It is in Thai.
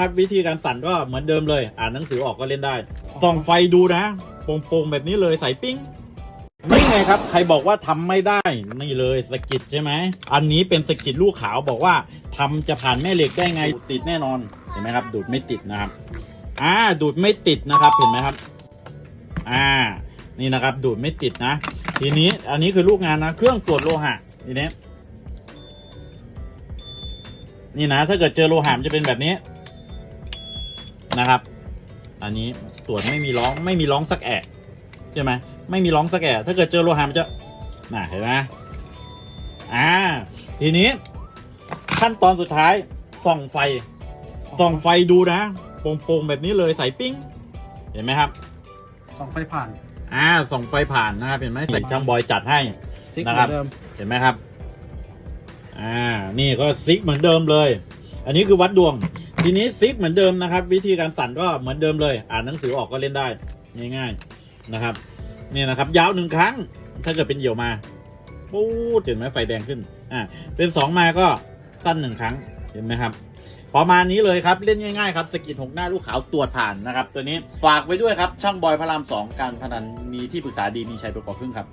ครับวิธีการสั่นก็เหมือนเดิมเลย อ่านหนังสือออกก็เล่นได้ส่องไฟดูนะโป่งๆแบบนี้เลยใส่ปิ้งนี่ไงครับ ใครบอกว่าทำไม่ได้นี่เลยสกิดใช่ไหมอันนี้เป็นสกิดลูกขาวบอกว่าทำจะผ่านแม่เหล็กได้ไงติดแน่นอนเห็นไหมครับ ดูดไม่ติดนะครับ อ่า ดูดไม่ติดนะครับเห็นไหมครับ อ่า นี่นะครับ ดูดไม่ติดนะ ทีนี้อันนี้คือลูกงานนะ เครื่องตรวจโลหะทีนี้นี่นะ ถ้าเกิดเจอโลหะจะเป็นแบบนี้ นะครับ อันนี้ตรวจไม่มีร้องไม่มีร้องสักแอะใช่ไหมไม่มีร้องสักแอะถ้าเกิดเจอโลหะมันจะน่ะเห็นไหมอ่า ทีนี้ ขั้นตอนสุดท้าย ส่องไฟ ส่องไฟดูนะโป่งๆแบบนี้เลยใส่ปิ้ง เห็นไหมครับ สองไฟผ่านอ่าส่องไฟผ่านนะครับเห็นไหมใส่ช่างบอยจัดให้ ซิกนะเหครัมืบอนเดิมเห็นไหมครับ อ่า นี่ก็ซิกเหมือนเดิมเลย อันนี้คือวัดดวง ทีนี้ซิกเหมือนเดิมนะครับ วิธีการสั่นก็เหมือนเดิมเลย อ่านหนังสือออกก็เล่นได้ง่าย ๆนะครับนี่นะครับ ยาวหนึ่งครั้ง ถ้าเกิดเป็นเหยี่ยวมาปู๊ดเห็นไหมไฟแดงขึ้นอ่าเป็นสองมาก็สั้นหนึ่งครั้งเห็นไหมครับประมาณนี้เลยครับ เล่นง่ายๆครับสกิดหกหน้าลูกขาวตรวจผ่านนะครับ ตัวนี้ฝากไว้ด้วยครับ ช่างบอยพระรามสองการพนันมีที่ปรึกษาดีมีชัยประกอบครึ่งครับ